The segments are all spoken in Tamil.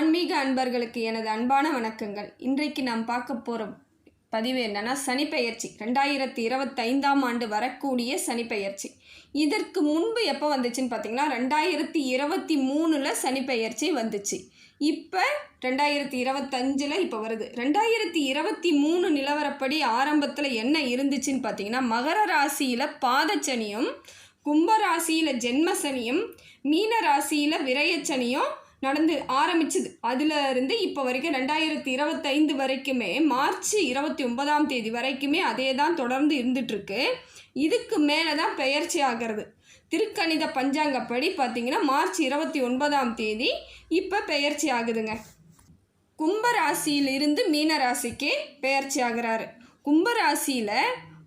ஆன்மீக அன்பர்களுக்கு எனது அன்பான வணக்கங்கள். இன்றைக்கு நாம் பார்க்க போகிற பதிவு என்னன்னா சனிப்பெயர்ச்சி. ரெண்டாயிரத்தி இருபத்தைந்தாம் ஆண்டு வரக்கூடிய சனிப்பெயர்ச்சி. இதற்கு முன்பு எப்போ வந்துச்சுன்னு பார்த்தீங்கன்னா ரெண்டாயிரத்தி இருபத்தி மூணில் சனிப்பெயர்ச்சி வந்துச்சு. இப்போ ரெண்டாயிரத்தி இருபத்தஞ்சில் இப்போ வருது. ரெண்டாயிரத்தி இருபத்தி மூணு நிலவரப்படி ஆரம்பத்தில் என்ன இருந்துச்சுன்னு பார்த்தீங்கன்னா மகர ராசியில் பாதச்சனியும் கும்ப ராசியில் ஜென்மசனியும் மீன ராசியில் விரயச்சனியும் நடந்து ஆரம்பிச்சுது. அதுல இருந்து இப்போ வரைக்கும் ரெண்டாயிரத்தி இருபத்தைந்து வரைக்குமே மார்ச் இருபத்தி ஒன்பதாம் தேதி வரைக்குமே அதே தான் தொடர்ந்து இருந்துகிட்ருக்கு இதுக்கு மேலே தான் பெயர்ச்சி ஆகிறது. திருக்கணித பஞ்சாங்கப்படி பார்த்தீங்கன்னா மார்ச் இருபத்தி ஒன்பதாம் தேதி இப்போ பெயர்ச்சி ஆகுதுங்க. கும்பராசியிலிருந்து மீனராசிக்கு பெயர்ச்சி ஆகிறாரு. கும்பராசியில்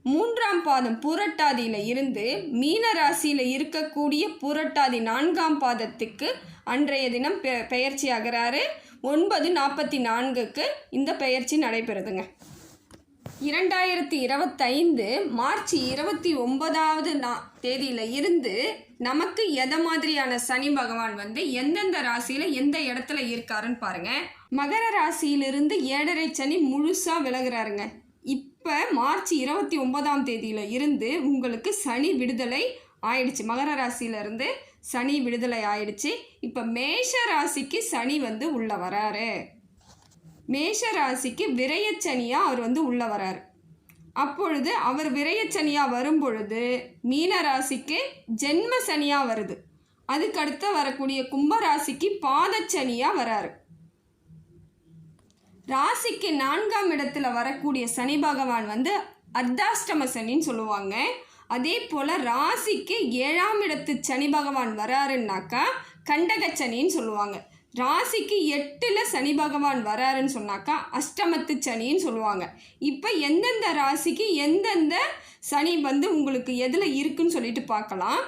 மூன்றாம் பாதம் பூரட்டாதியில் இருந்து மீன ராசியில் இருக்கக்கூடிய பூரட்டாதி நான்காம் பாதத்துக்கு அன்றைய தினம் பெ பெயர்ச்சி ஆகிறாரு ஒன்பது நாற்பத்தி நான்குக்கு இந்த பெயர்ச்சி நடைபெறுதுங்க. இரண்டாயிரத்தி இருபத்தைந்து மார்ச் இருபத்தி ஒன்பதாவது நா தேதியில் இருந்து நமக்கு எதை மாதிரியான சனி பகவான் வந்து எந்தெந்த ராசியில் எந்த இடத்துல இருக்காருன்னு பாருங்கள் மகர ராசியிலிருந்து ஏழரை சனி முழுசாக விலகுறாருங்க. இப்போ மார்ச் இருபத்தி ஒன்பதாம் தேதியில் இருந்து உங்களுக்கு சனி விடுதலை ஆயிடுச்சு. மகர ராசியிலேருந்து சனி விடுதலை ஆயிடுச்சு. இப்போ மேஷ ராசிக்கு சனி வந்து உள்ளே வராரு. மேஷ ராசிக்கு விரயச்சனியாக அவர் வந்து உள்ளே வராரு. அப்பொழுது அவர் விரயச்சனியாக வரும் பொழுது மீன ராசிக்கு ஜென்ம சனியாக வருது. அதுக்கடுத்து வரக்கூடிய கும்பராசிக்கு பாதச்சனியாக வராரு. ராசிக்கு நான்காம் இடத்துல வரக்கூடிய சனி பகவான் வந்து அர்த்தாஷ்டம சனின்னு சொல்லுவாங்க. அதே போல் ராசிக்கு ஏழாம் இடத்து சனி பகவான் வராருன்னாக்கா கண்டக சனின்னு சொல்லுவாங்க. ராசிக்கு எட்டில் சனி பகவான் வராருன்னு சொன்னாக்கா அஷ்டமத்து சனின்னு சொல்லுவாங்க. இப்போ எந்தெந்த ராசிக்கு எந்தெந்த சனி வந்து உங்களுக்கு எதில் இருக்குன்னு சொல்லிட்டு பார்க்கலாம்.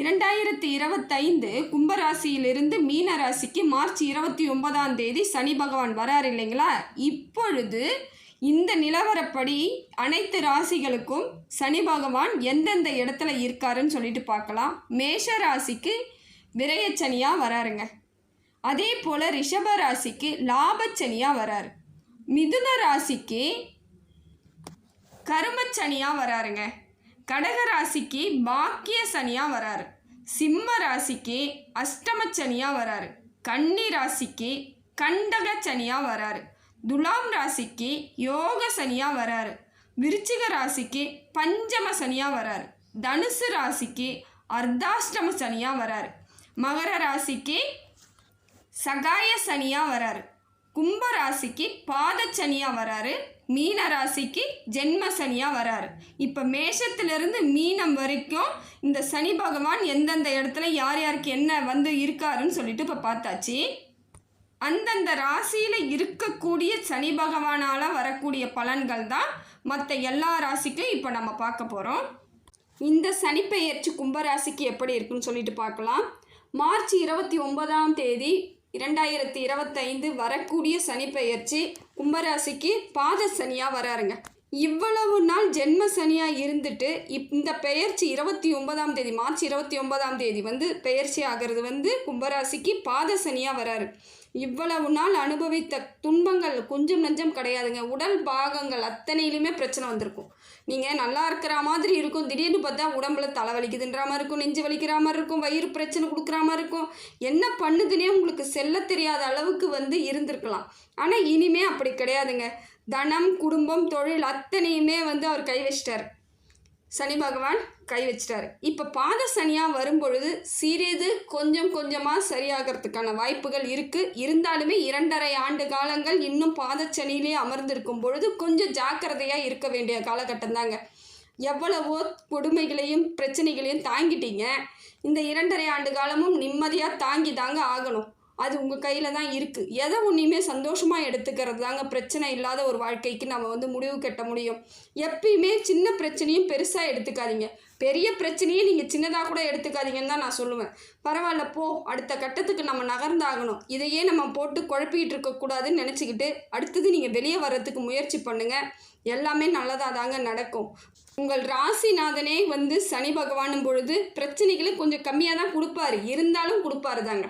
இரண்டாயிரத்தி இருபத்தைந்து கும்பராசியிலிருந்து மீன ராசிக்கு மார்ச் இருபத்தி ஒன்பதாம் தேதி சனி பகவான் வராரு இல்லைங்களா? இப்பொழுது இந்த நிலவரப்படி அனைத்து ராசிகளுக்கும் சனி பகவான் எந்தெந்த இடத்துல இருக்காருன்னு சொல்லிட்டு பார்க்கலாம். மேஷ ராசிக்கு விரயச்சனியாக வராருங்க. அதே போல் ரிஷப ராசிக்கு லாபச்சனியாக வராரு. மிதுன ராசிக்கு கருமச்சனியாக வராருங்க. கடக ராசிக்கு பாக்கிய சனியாக வராரு. சிம்ம ராசிக்கு அஷ்டம சனியாக வராரு. கன்னி ராசிக்கு கண்டக சனியாக வராரு. துலாம் ராசிக்கு யோக சனியாக வராரு. விருச்சிக ராசிக்கு பஞ்சம சனியாக வராரு. தனுசு ராசிக்கு அர்த்தாஷ்டம சனியாக வராரு. மகர ராசிக்கு சகாய சனியாக வராரு. கும்ப ராசிக்கு பாதச்சனியாக வராரு மீன ராசிக்கு ஜென்ம சனியாக வராரு. இப்போ மேஷத்திலிருந்து மீனம் வரைக்கும் இந்த சனி பகவான் எந்தெந்த இடத்துல யார் யாருக்கு என்ன வந்து இருக்காருன்னு சொல்லிட்டு இப்போ பார்த்தாச்சு. அந்தந்த ராசியில் இருக்கக்கூடிய சனி பகவானால் வரக்கூடிய பலன்கள் தான் மற்ற எல்லா ராசிக்கும் இப்போ நம்ம பார்க்க போகிறோம் இந்த சனிப்பெயர்ச்சி கும்பராசிக்கு எப்படி இருக்குன்னு சொல்லிட்டு பார்க்கலாம். மார்ச் இருபத்தி ஒன்பதாம் தேதி இரண்டாயிரத்தி இருபத்தைந்து வரக்கூடிய சனிப்பெயர்ச்சி கும்பராசிக்கு பாத சனியாக வராருங்க. இவ்வளவு நாள் ஜென்ம சனியாக இருந்துட்டு இப் இந்த பெயர்ச்சி இருபத்தி ஒன்பதாம் தேதி மார்ச் இருபத்தி ஒன்பதாம் தேதி வந்து பெயர்ச்சி ஆகிறது வந்து கும்பராசிக்கு பாத சனியாக வராரு. இவ்வளவு நாள் அனுபவித்த துன்பங்கள் கொஞ்சம் நஞ்சம் கிடையாதுங்க. உடல் பாகங்கள் அத்தனையிலுமே பிரச்சனை வந்திருக்கும். நீங்கள் நல்லா இருக்கிற மாதிரி இருக்கும். திடீர்னு பார்த்தா உடம்புல தலைவலிக்குதுன்ற மாதிரி இருக்கும். நெஞ்சு வலிக்கிற மாதிரி இருக்கும். வயிறு பிரச்சனை கொடுக்குற மாதிரி இருக்கும். என்ன பண்ணுதுன்னே உங்களுக்கு செல்ல தெரியாத அளவுக்கு வந்து இருந்திருக்கலாம். ஆனால் இனிமே அப்படி கிடையாதுங்க. தனம் குடும்பம் தொழில் அத்தனையுமே வந்து அவர் கை வச்சிட்டார். சனி பகவான் கை வச்சிட்டாரு. இப்போ பாத சனியாக வரும்பொழுது சிறிது கொஞ்சம் கொஞ்சமாக சரியாகிறதுக்கான வாய்ப்புகள் இருக்குது இருந்தாலுமே இரண்டரை ஆண்டு காலங்கள் இன்னும் பாதச்சனியிலே அமர்ந்திருக்கும் பொழுது கொஞ்சம் ஜாக்கிரதையாக இருக்க வேண்டிய காலகட்டம் தாங்க எவ்வளவோ கொடுமைகளையும் பிரச்சனைகளையும் தாங்கிட்டீங்க. இந்த இரண்டரை ஆண்டு காலமும் நிம்மதியாக தாங்கி தாங்க ஆகணும். அது உங்கள் கையில் தான் இருக்குது எதை ஒன்றையுமே சந்தோஷமாக எடுத்துக்கிறது தாங்க பிரச்சனை இல்லாத ஒரு வாழ்க்கைக்கு நம்ம வந்து முடிவு கட்ட முடியும். எப்பயுமே சின்ன பிரச்சனையும் பெருசாக எடுத்துக்காதீங்க. பெரிய பிரச்சனையே நீங்கள் சின்னதாக கூட எடுத்துக்காதீங்கன்னு தான் நான் சொல்லுவேன். பரவாயில்ல போ. அடுத்த கட்டத்துக்கு நம்ம நகர்ந்தாகணும். இதையே நம்ம போட்டு குழப்பிக்கிட்டு இருக்கக்கூடாதுன்னு நினச்சிக்கிட்டு அடுத்தது நீங்கள் வெளியே வர்றதுக்கு முயற்சி பண்ணுங்கள் எல்லாமே நல்லதாக தாங்க நடக்கும். உங்கள் ராசிநாதனே வந்து சனி பகவானும் பொழுது பிரச்சனைகளை கொஞ்சம் கம்மியாக தான் கொடுப்பாரு. இருந்தாலும் கொடுப்பாரு தாங்க.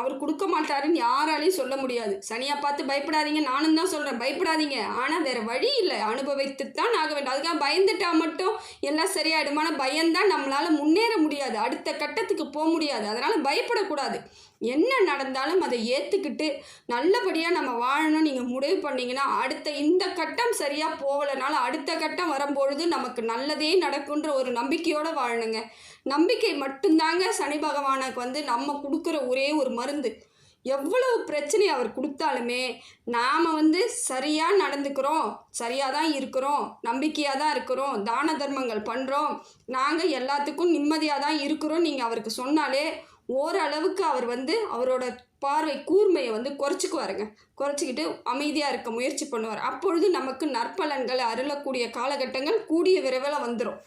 அவர் கொடுக்க மாட்டாருன்னு யாராலையும் சொல்ல முடியாது. சனியாக பார்த்து பயப்படாதீங்க நானும் தான் சொல்கிறேன் பயப்படாதீங்க. ஆனால் வேறு வழி இல்லை. அனுபவித்து தான் ஆக வேண்டும். அதுக்காக பயந்துட்டா மட்டும் எல்லாம் சரியாயிடுமான பயம்தான் நம்மளால் முன்னேற முடியாது. அடுத்த கட்டத்துக்கு போக முடியாது. அதனால் பயப்படக்கூடாது. என்ன நடந்தாலும் அதை ஏற்றுக்கிட்டு நல்லபடியாக நம்ம வாழணும் நீங்கள் முடிவு பண்ணிங்கன்னா அடுத்த இந்த கட்டம் சரியாக போகலைனாலும் அடுத்த கட்டம் வரும்பொழுது நமக்கு நல்லதே நடக்குன்ற ஒரு நம்பிக்கையோடு வாழணுங்க. நம்பிக்கை மட்டும்தாங்க சனி பகவானுக்கு வந்து நம்ம கொடுக்குற ஒரே ஒரு மருந்து. எவ்வளவு பிரச்சனை அவர் கொடுத்தாலுமே நாம் வந்து சரியாக நடந்துக்கிறோம் சரியாக தான் இருக்கிறோம் நம்பிக்கையாக தான் இருக்கிறோம் தான தர்மங்கள் பண்ணுறோம் நாங்கள் எல்லாத்துக்கும் நிம்மதியாக தான் இருக்கிறோம் நீங்கள் அவருக்கு சொன்னாலே ஓரளவுக்கு அவர் வந்து அவரோட பார்வை கூர்மையை வந்து குறைச்சிக்குவாருங்க. குறைச்சிக்கிட்டு அமைதியாக இருக்க முயற்சி பண்ணுவார். அப்பொழுது நமக்கு நற்பலன்களை அருளக்கூடிய காலகட்டங்கள் கூடிய விரைவில் வந்துடும்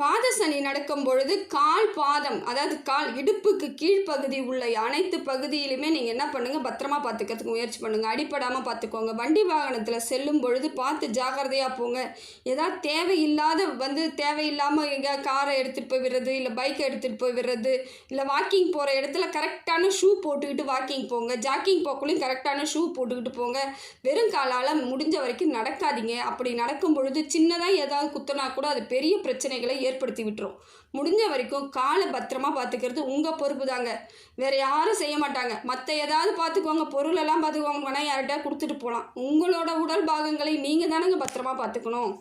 பாத சனி நடக்கும் பொழுது கால் பாதம் அதாவது கால் இடுப்புக்கு கீழ்ப்பகுதி உள்ள அனைத்து பகுதியிலுமே நீங்கள் என்ன பண்ணுங்கள் பத்திரமா பார்த்துக்கிறதுக்கு முயற்சி பண்ணுங்கள் அடிப்படாமல் பார்த்துக்கோங்க வண்டி வாகனத்தில் செல்லும் பொழுது பார்த்து ஜாக்கிரதையாக போங்க. ஏதாவது தேவையில்லாத வந்து தேவையில்லாமல் எங்கே காரை எடுத்துகிட்டு போய் விடுறது இல்லை பைக்கை எடுத்துகிட்டு போய் விடுறது இல்லை வாக்கிங் போகிற இடத்துல கரெக்டான ஷூ போட்டுக்கிட்டு வாக்கிங் போங்க. ஜாக்கிங் போக்குலையும் கரெக்டான ஷூ போட்டுக்கிட்டு போங்க. வெறும் காலால் முடிஞ்ச வரைக்கும் நடக்காதீங்க. அப்படி நடக்கும் பொழுது சின்னதாக ஏதாவது குத்தனா கூட அது பெரிய பிரச்சனைகளை ஏற்படுத்தி விட்டுரும். முடிஞ்ச வரைக்கும் காலை பத்திரமா பார்த்துக்கிறது உங்கள் பொறுப்பு தாங்க. வேறு யாரும் செய்ய மாட்டாங்க. மற்ற ஏதாவது பார்த்துக்கோங்க. பொருளெல்லாம் பார்த்துக்கோங்க. வேணால் யார்கிட்ட கொடுத்துட்டு போகலாம் உங்களோட உடல் பாகங்களை நீங்கள் தானங்க பத்திரமா பார்த்துக்கணும்.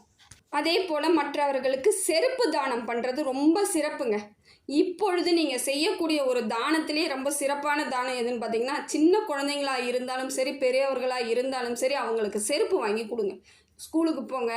அதே போல் மற்றவர்களுக்கு செருப்பு தானம் பண்ணுறது ரொம்ப சிறப்புங்க. இப்பொழுது நீங்கள் செய்யக்கூடிய ஒரு தானத்திலே ரொம்ப சிறப்பான தானம் எதுன்னு பார்த்தீங்கன்னா சின்ன குழந்தைங்களாக இருந்தாலும் சரி பெரியவர்களாக இருந்தாலும் சரி அவங்களுக்கு செருப்பு வாங்கி கொடுங்க. ஸ்கூலுக்கு போங்க.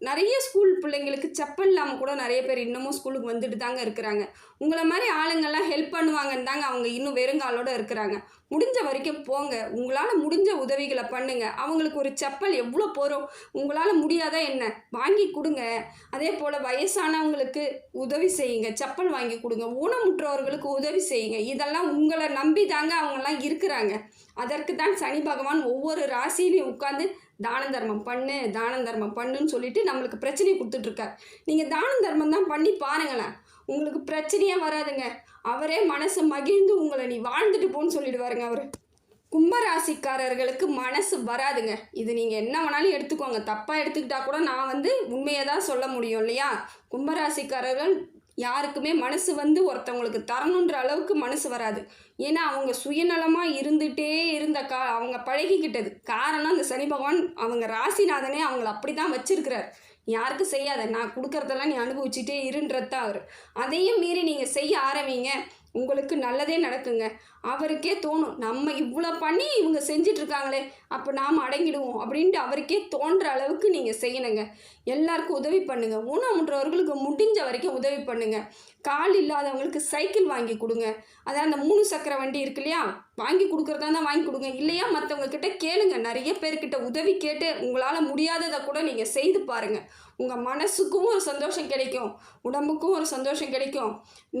நிறைய ஸ்கூல் பிள்ளைங்களுக்கு செப்பல் இல்லாமல் கூட நிறைய பேர் இன்னமும் ஸ்கூலுக்கு வந்துட்டு தாங்க இருக்கிறாங்க. உங்களை மாதிரி ஆளுங்கள்லாம் ஹெல்ப் பண்ணுவாங்கன்னு தாங்க அவங்க இன்னும் வெறுங்காலோட இருக்கிறாங்க. முடிஞ்ச வரைக்கும் போங்க. உங்களால் முடிஞ்ச உதவிகளை பண்ணுங்க. அவங்களுக்கு ஒரு செப்பல் எவ்வளோ போகிறோம் உங்களால் முடியாதா என்ன? வாங்கி கொடுங்க. அதே போல் வயசானவங்களுக்கு உதவி செய்யுங்க. செப்பல் வாங்கி கொடுங்க. ஊனமுற்றவர்களுக்கு உதவி செய்யுங்க. இதெல்லாம் உங்களை நம்பி தாங்க அவங்கெல்லாம் இருக்கிறாங்க. அதற்கு தான் சனி பகவான் ஒவ்வொரு ராசியிலையும் உட்காந்து தான தர்மம் பண்ணு தான தர்மம் பண்ணுன்னு சொல்லிட்டு நம்மளுக்கு பிரச்சனையை கொடுத்துட்ருக்கார் நீங்கள் தான தர்மம் தான் பண்ணி பாருங்களேன். உங்களுக்கு பிரச்சனையே வராதுங்க. அவரே மனசு மகிழ்ந்து உங்களை நீ வாழ்ந்துட்டு போன்னு சொல்லிடுவாருங்க அவர். கும்பராசிக்காரர்களுக்கு மனசு வராதுங்க. இது நீங்கள் என்ன வேணாலும் எடுத்துக்கோங்க. தப்பாக எடுத்துக்கிட்டா கூட நான் வந்து உண்மையை தான் சொல்ல முடியும் இல்லையா? கும்பராசிக்காரர்கள் யாருக்குமே மனசு வந்து ஒருத்தவங்களுக்கு தரணுன்ற அளவுக்கு மனசு வராது. ஏன்னா அவங்க சுயநலமாக இருந்துகிட்டே இருந்த கா அவங்க பழகிக்கிட்டது. காரணம் அந்த சனி பகவான் அவங்க ராசிநாதனே அவங்கள அப்படி தான் வச்சிருக்கிறார். யாருக்கும் செய்யாத. நான் கொடுக்கறதெல்லாம் நீ அனுபவிச்சுட்டே இருன்றது தான் அவர். அதையும் மீறி நீங்கள் செய்ய ஆரம்பிங்க. உங்களுக்கு நல்லதே நடக்குங்க. அவருக்கே தோணும் நம்ம இவ்வளோ பண்ணி இவங்க செஞ்சிட்ருக்காங்களே அப்போ நாம் அடங்கிடுவோம் அப்படின்ட்டு அவருக்கே தோன்ற அளவுக்கு நீங்கள் செய்யணுங்க. எல்லாருக்கும் உதவி பண்ணுங்கள் ஊனமுற்றவர்களுக்கு முடிஞ்ச வரைக்கும் உதவி பண்ணுங்கள் கால் இல்லாதவங்களுக்கு சைக்கிள் வாங்கி கொடுங்க. அதான் அந்த மூணு சக்கர வண்டி இருக்கு இல்லையா? வாங்கி கொடுக்குறதா தான் வாங்கி கொடுங்க. இல்லையா? மற்றவங்கக்கிட்ட கேளுங்க. நிறைய பேர்கிட்ட உதவி கேட்டு உங்களால் முடியாததை கூட நீங்கள் செய்து பாருங்கள் உங்கள் மனசுக்கும் ஒரு சந்தோஷம் கிடைக்கும். உடம்புக்கும் ஒரு சந்தோஷம் கிடைக்கும்.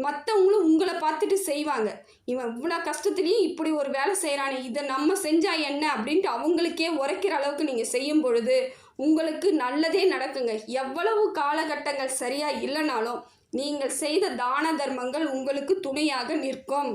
மற்றவங்களும் உங்களை பார்த்துட்டு செய்வாங்க. இவன் இவ்வளோ கஷ்டத்துலேயும் இப்படி ஒரு வேலை செய்கிறானே இதை நம்ம செஞ்சால் என்ன? அப்படின்ட்டு அவங்களுக்கே உரைக்கிற அளவுக்கு நீங்கள் செய்யும் பொழுது உங்களுக்கு நல்லதே நடக்குங்க. எவ்வளவு காலகட்டங்கள் சரியாக இல்லைனாலும் நீங்கள் செய்த தான தர்மங்கள் உங்களுக்கு துணையாக நிற்கும்.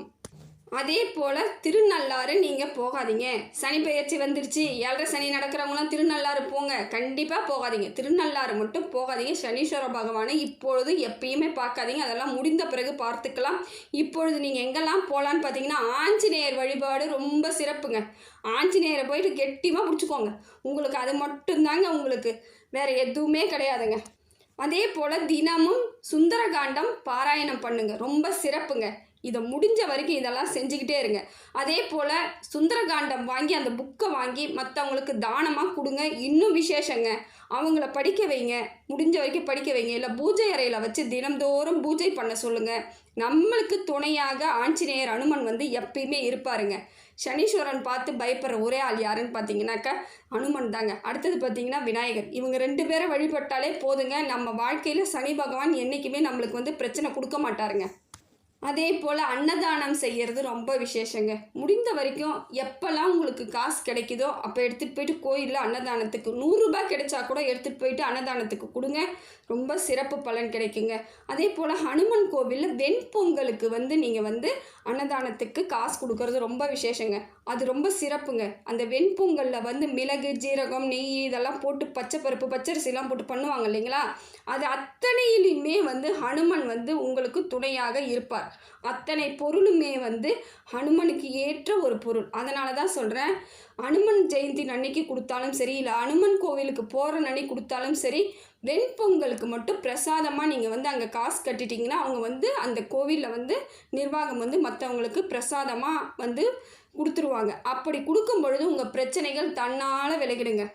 அதே போல் திருநள்ளாறு நீங்கள் போகாதீங்க. சனி பெயர்ச்சி வந்துருச்சு. ஏழரை சனி நடக்கிறவங்களாம் திருநள்ளாறு போங்க. கண்டிப்பாக போகாதீங்க. திருநள்ளாறு மட்டும் போகாதீங்க. சனீஸ்வர பகவானை இப்பொழுது எப்பயுமே பார்க்காதீங்க. அதெல்லாம் முடிந்த பிறகு பார்த்துக்கலாம். இப்பொழுது நீங்கள் எங்கெல்லாம் போகலான்னு பார்த்தீங்கன்னா ஆஞ்சநேயர் வழிபாடு ரொம்ப சிறப்புங்க. ஆஞ்சநேயரை போயிட்டு கெட்டியமாக பிடிச்சிக்கோங்க. உங்களுக்கு அது மட்டும்தாங்க உங்களுக்கு. வேறு எதுவுமே கிடையாதுங்க. அதே போல் தினமும் சுந்தரகாண்டம் பாராயணம் பண்ணுங்க. ரொம்ப சிறப்புங்க. இதை முடிஞ்ச வரைக்கும் இதெல்லாம் செஞ்சுக்கிட்டே இருங்க. அதே போல் சுந்தரகாண்டம் வாங்கி அந்த புக்கை வாங்கி மற்றவங்களுக்கு தானமாக கொடுங்க. இன்னும் விசேஷங்க. அவங்கள படிக்க வைங்க. முடிஞ்ச வரைக்கும் படிக்க வைங்க. இல்லை பூஜை அறையில் வச்சு தினம்தோறும் பூஜை பண்ண சொல்லுங்கள் நம்மளுக்கு துணையாக ஆஞ்சநேயர் அனுமன் வந்து எப்பயுமே இருப்பாருங்க. சனீஸ்வரன் பார்த்து பயப்படுற ஒரே ஆள் யாருன்னு பார்த்தீங்கன்னாக்கா அனுமன் தாங்க. அடுத்தது பார்த்தீங்கன்னா விநாயகர். இவங்க ரெண்டு பேரை வழிபட்டாலே போதுங்க. நம்ம வாழ்க்கையில் சனி பகவான் என்றைக்குமே நம்மளுக்கு வந்து பிரச்சனை கொடுக்க மாட்டாருங்க. அதே போல் அன்னதானம் செய்கிறது ரொம்ப விசேஷங்க. முடிந்த வரைக்கும் எப்போல்லாம் உங்களுக்கு காசு கிடைக்குதோ அப்போ எடுத்துகிட்டு போயிட்டு கோயிலில் அன்னதானத்துக்கு நூறுரூபா கிடைச்சா கூட எடுத்துகிட்டு போயிட்டு அன்னதானத்துக்கு கொடுங்க. ரொம்ப சிறப்பு பலன் கிடைக்குங்க. அதே போல் ஹனுமன் கோவிலில் வெண்பொங்கலுக்கு வந்து நீங்கள் வந்து அன்னதானத்துக்கு காசு கொடுக்கறது ரொம்ப விசேஷங்க. அது ரொம்ப சிறப்புங்க. அந்த வெண்பொங்கலில் வந்து மிளகு ஜீரகம் நெய் இதெல்லாம் போட்டு பச்சை பருப்பு பச்சரிசிலாம் போட்டு பண்ணுவாங்க இல்லைங்களா? அது அத்தனையிலுமே வந்து ஹனுமன் வந்து உங்களுக்கு துணையாக இருப்பார். அத்தனை பொருளுமே வந்து ஹனுமனுக்கு ஏற்ற ஒரு பொருள். அதனால தான் சொல்கிறேன் அனுமன் ஜெயந்தி அன்னைக்கு கொடுத்தாலும் சரி இல்லை அனுமன் கோவிலுக்கு போகிற அன்னைக்கு கொடுத்தாலும் சரி வெண்பொங்கலுக்கு மட்டும் பிரசாதமாக நீங்கள் வந்து அங்கே காசு கட்டிட்டீங்கன்னா அவங்க வந்து அந்த கோவிலில் வந்து நிர்வாகம் வந்து மற்றவங்களுக்கு பிரசாதமாக வந்து கொடுத்துருவாங்க. அப்படி கொடுக்கும் பொழுது உங்கள் பிரச்சனைகள் தன்னால் விலகிடுங்க.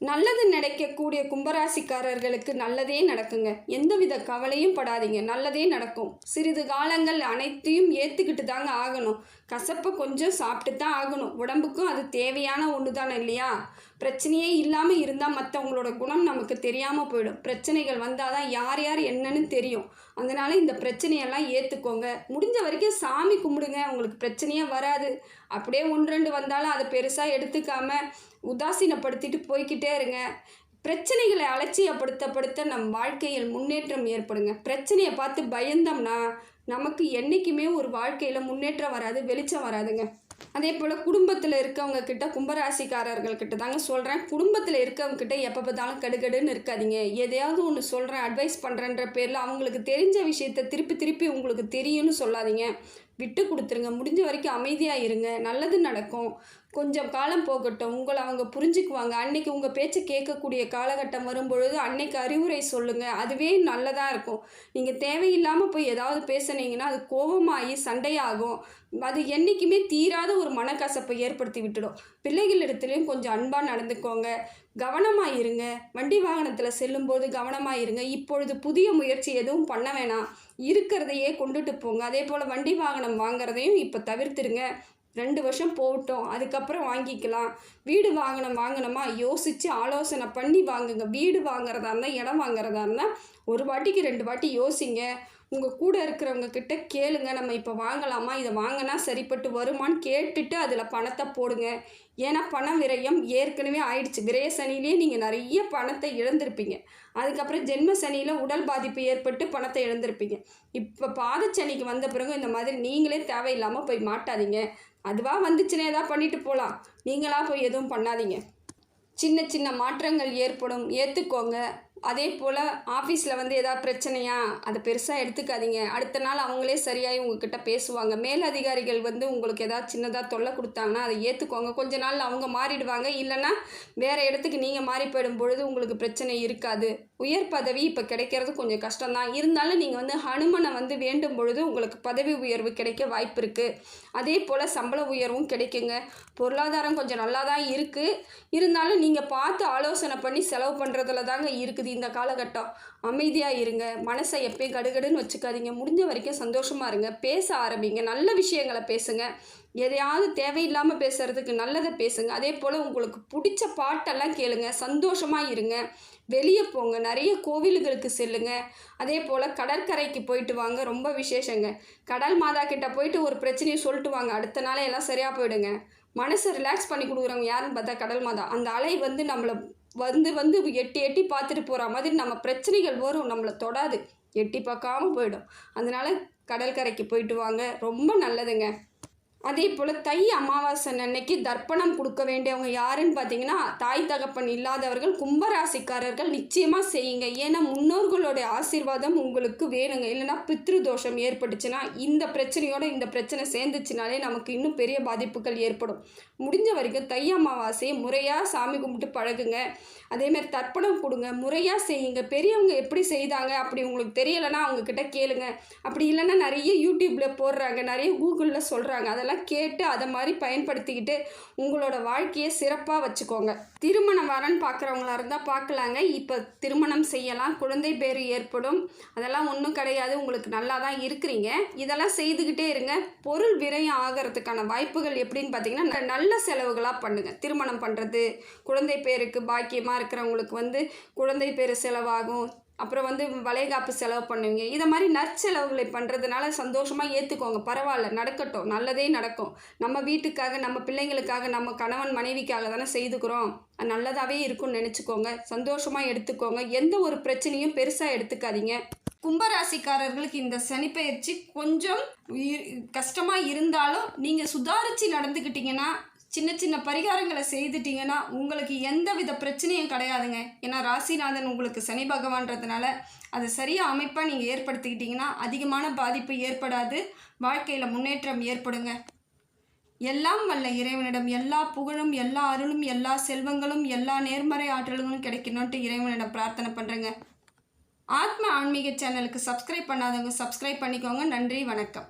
நல்லது நடக்கக்கூடிய கும்பராசிக்காரர்களுக்கு நல்லதே நடக்குங்க. எந்தவித கவலையும் படாதீங்க. நல்லதே நடக்கும். சிறிது காலங்கள் அனைத்தையும் ஏற்றுக்கிட்டு தாங்க ஆகணும். கசப்பை கொஞ்சம் சாப்பிட்டு தான் ஆகணும். உடம்புக்கும் அது தேவையான ஒன்று தானே இல்லையா? பிரச்சனையே இல்லாமல் இருந்தால் மற்றவங்களோட குணம் நமக்கு தெரியாமல் போயிடும். பிரச்சனைகள் வந்தால் தான் யார் யார் என்னன்னு தெரியும். அதனால் இந்த பிரச்சனையெல்லாம் ஏற்றுக்கோங்க முடிஞ்ச வரைக்கும் சாமி கும்பிடுங்க. உங்களுக்கு பிரச்சனையே வராது. அப்படியே ஒன்று ரெண்டு வந்தாலும் அதை பெருசாக எடுத்துக்காமல் உதாசீனப்படுத்திட்டு போய்க்கிட்டே இருங்க. பிரச்சனைகளை அலட்சியப்படுத்தப்படுத்த நம் வாழ்க்கையில் முன்னேற்றம் ஏற்படுங்க. பிரச்சனையை பார்த்து பயந்தோம்னா நமக்கு என்றைக்குமே ஒரு வாழ்க்கையில் முன்னேற்றம் வராது வெளிச்சம் வராதுங்க. அதே போல் குடும்பத்தில் இருக்கவங்க கிட்ட கும்பராசிக்காரர்கள் கிட்ட தாங்க சொல்கிறேன் குடும்பத்தில் இருக்கவங்க கிட்ட எப்போ பார்த்தாலும் கடுகடுன்னு இருக்காதீங்க. எதையாவது ஒன்று சொல்கிறேன் அட்வைஸ் பண்ணுறேன்ற பேரில் அவங்களுக்கு தெரிஞ்ச விஷயத்த திருப்பி திருப்பி உங்களுக்கு தெரியும்னு சொல்லாதீங்க. விட்டு கொடுத்துருங்க. முடிஞ்ச வரைக்கும் அமைதியாக இருங்க. நல்லது நடக்கும். கொஞ்சம் காலம் போகட்டும். உங்களை அவங்க புரிஞ்சுக்குவாங்க. அன்னைக்கு உங்கள் பேச்சை கேட்கக்கூடிய காலகட்டம் வரும்பொழுது அன்னைக்கு அறிவுரை சொல்லுங்கள் அதுவே நல்லதாக இருக்கும். நீங்கள் தேவையில்லாமல் போய் ஏதாவது பேசுனீங்கன்னா அது கோபமாகி சண்டையாகும். அது என்றைக்குமே தீராத ஒரு மனக்கசப்பை ஏற்படுத்தி விட்டுடும். பிள்ளைகளிடத்துலையும் கொஞ்சம் அன்பாக நடந்துக்கோங்க. கவனமாக இருங்க. வண்டி வாகனத்தில் செல்லும்போது கவனமாக இருங்க. இப்பொழுது புதிய முயற்சி எதுவும் பண்ண வேணாம். இருக்கிறதையே கொண்டுட்டு போங்க. அதே போல் வண்டி வாகனம் வாங்குறதையும் இப்போ தவிர்த்துருங்க. ரெண்டு வருஷம் போகட்டும் அதுக்கப்புறம் வாங்கிக்கலாம். வீடு வாங்கணும் வாங்கணுமா யோசித்து ஆலோசனை பண்ணி வாங்குங்க. வீடு வாங்குறதா இருந்தால் இடம் வாங்குறதா இருந்தால் ஒரு வாட்டிக்கு ரெண்டு வாட்டி யோசிங்க. உங்கள் கூட இருக்கிறவங்க கிட்ட கேளுங்க. நம்ம இப்போ வாங்கலாமா? இதை வாங்கினா சரிப்பட்டு வருமான்னு கேட்டுட்டு அதில் பணத்தை போடுங்க. ஏன்னா பண விரயம் ஏற்கனவே ஆயிடுச்சு. விரய சனிலேயே நீங்கள் நிறைய பணத்தை இழந்திருப்பீங்க. அதுக்கப்புறம் ஜென்ம சனியில் உடல் பாதிப்பு ஏற்பட்டு பணத்தை இழந்திருப்பீங்க. இப்போ பாதச்சனிக்கு வந்த பிறகு இந்த மாதிரி நீங்களே தேவையில்லாமல் போய் மாட்டாதீங்க. அதுவாக வந்துச்சுன்னா எதாவது பண்ணிட்டு போகலாம் நீங்களாக போய் எதுவும் பண்ணாதீங்க. சின்ன சின்ன மாற்றங்கள் ஏற்படும். ஏற்றுக்கோங்க அதே போல் ஆஃபீஸில் வந்து எதாவது பிரச்சனையா? அதை பெருசாக எடுத்துக்காதீங்க. அடுத்த நாள் அவங்களே சரியாகி உங்ககிட்ட பேசுவாங்க. மேலதிகாரிகள் வந்து உங்களுக்கு ஏதாவது சின்னதாக தொல்லை கொடுத்தாங்கன்னா அதை ஏற்றுக்கோங்க கொஞ்ச நாள் அவங்க மாறிடுவாங்க. இல்லைன்னா வேறு இடத்துக்கு நீங்கள் மாறி போயிடும் பொழுது உங்களுக்கு பிரச்சனை இருக்காது. உயர் பதவி இப்போ கிடைக்கிறது கொஞ்சம் கஷ்டம்தான். இருந்தாலும் நீங்கள் வந்து ஹனுமனை வந்து வேண்டும் பொழுது உங்களுக்கு பதவி உயர்வு கிடைக்க வாய்ப்பு இருக்குது அதே போல் சம்பள உயர்வும் கிடைக்குங்க. பொருளாதாரம் கொஞ்சம் நல்லா தான் இருக்குது இருந்தாலும் நீங்கள் பார்த்து ஆலோசனை பண்ணி செலவு பண்ணுறதுல தாங்க இருக்குது. இந்த காலகட்டம். அமைதியாக இருங்க. மனசை எப்பயும் கடுகடுன்னு வச்சுக்காதீங்க. முடிஞ்ச வரைக்கும் சந்தோஷமாக இருங்க. பேச ஆரம்பிங்க. நல்ல விஷயங்களை பேசுங்க. எதையாவது தேவையில்லாமல் பேசுகிறதுக்கு நல்லதை பேசுங்க. அதே போல் உங்களுக்கு பிடிச்ச பாட்டெல்லாம் கேளுங்க. சந்தோஷமாக இருங்க. வெளியே போங்க. நிறைய கோவில்களுக்கு செல்லுங்க. அதே போல் கடற்கரைக்கு போயிட்டு வாங்க. ரொம்ப விசேஷங்க. கடல் மாதா கிட்ட போயிட்டு ஒரு பிரச்சனையை சொல்லிட்டு வாங்க. அடுத்த நாளே எல்லாம் சரியாக போயிடுங்க. மனசை ரிலாக்ஸ் பண்ணி கொடுக்குறவங்க யாருன்னு பார்த்தா கடல் மாதா. அந்த அலை வந்து நம்மளை வந்து வந்து எட்டி எட்டி பார்த்துட்டு போகிற மாதிரி நம்ம பிரச்சனைகள் வரும். நம்மளை தொடாது. எட்டி பார்க்காம போயிடும். அதனால் கடற்கரைக்கு போயிட்டு வாங்க. ரொம்ப நல்லதுங்க. அதே போல் தை அமாவாசை அன்னைக்கு தர்ப்பணம் கொடுக்க வேண்டியவங்க யாருன்னு பார்த்தீங்கன்னா தாய் தகப்பன் இல்லாதவர்கள் கும்பராசிக்காரர்கள் நிச்சயமாக செய்யுங்க. ஏன்னா முன்னோர்களுடைய ஆசீர்வாதம் உங்களுக்கு வேணுங்க. இல்லைன்னா பித்ரு தோஷம் ஏற்பட்டுச்சுன்னா இந்த பிரச்சனையோட இந்த பிரச்சனை சேர்ந்துச்சுனாலே நமக்கு இன்னும் பெரிய பாதிப்புகள் ஏற்படும். முடிஞ்ச வரைக்கும் தை அமாவாசையை முறையாக சாமி கும்பிட்டு பழகுங்க. அதேமாதிரி தர்ப்பணம் கொடுங்க. முறையாக செய்யுங்க. பெரியவங்க எப்படி செய்தாங்க அப்படி உங்களுக்கு தெரியலைன்னா அவங்கக்கிட்ட கேளுங்க. அப்படி இல்லைன்னா நிறைய யூடியூப்பில் போடுறாங்க. நிறைய கூகுளில் சொல்கிறாங்க அதெல்லாம் கேட்டு அதை மாதிரி பயன்படுத்திக்கிட்டு உங்களோட வாழ்க்கையை சிறப்பாக வச்சுக்கோங்க. திருமணம் வரன்னு பார்க்குறவங்களா இருந்தால் பார்க்கலாங்க இப்போ திருமணம் செய்யலாம். குழந்தை பேர் ஏற்படும். அதெல்லாம் ஒன்றும் கிடையாது. உங்களுக்கு நல்லா தான் இருக்கிறீங்க. இதெல்லாம் செய்துக்கிட்டே இருங்க. பொருள் விரயம் ஆகிறதுக்கான வாய்ப்புகள் எப்படின்னு பார்த்தீங்கன்னா நல்ல செலவுகளாக பண்ணுங்கள் திருமணம் பண்ணுறது குழந்தை பேருக்கு பாக்கியமாக இருக்கிறவங்களுக்கு வந்து குழந்தை பேர் செலவாகும். அப்புறம் வந்து வளைகாப்பு செலவு பண்ணுவீங்க. இதை மாதிரி நற்செலவுகளை பண்ணுறதுனால சந்தோஷமாக ஏற்றுக்கோங்க பரவாயில்ல நடக்கட்டும். நல்லதே நடக்கும். நம்ம வீட்டுக்காக நம்ம பிள்ளைங்களுக்காக நம்ம கணவன் மனைவிக்காக தானே செய்துக்கிறோம். அது நல்லதாகவே இருக்கும்னு நினச்சிக்கோங்க. சந்தோஷமாக எடுத்துக்கோங்க. எந்த ஒரு பிரச்சனையும் பெருசாக எடுத்துக்காதீங்க. கும்பராசிக்காரர்களுக்கு இந்த சனிப்பெயர்ச்சி கொஞ்சம் கஷ்டமாக இருந்தாலும் நீங்கள் சுதாரித்து நடந்துக்கிட்டிங்கன்னா சின்ன சின்ன பரிகாரங்களை செய்துட்டிங்கன்னா உங்களுக்கு எந்த வித பிரச்சனையும் கிடையாதுங்க. ஏன்னா ராசிநாதன் உங்களுக்கு சனி பகவான்றதுனால அதை சரியாக அமைப்பாக நீங்கள் ஏற்படுத்திக்கிட்டிங்கன்னா அதிகமான பாதிப்பு ஏற்படாது. வாழ்க்கையில் முன்னேற்றம் ஏற்படுங்க. எல்லாம் வல்ல இறைவனிடம் எல்லா புகழும் எல்லா அருளும் எல்லா செல்வங்களும் எல்லா நேர்மறை ஆற்றல்களும் கிடைக்கணுன்ட்டு இறைவனிடம் பிரார்த்தனை பண்ணுறேங்க ஆத்ம ஆன்மீக சேனலுக்கு சப்ஸ்கிரைப் பண்ணாதவங்க சப்ஸ்கிரைப் பண்ணிக்கோங்க. நன்றி வணக்கம்.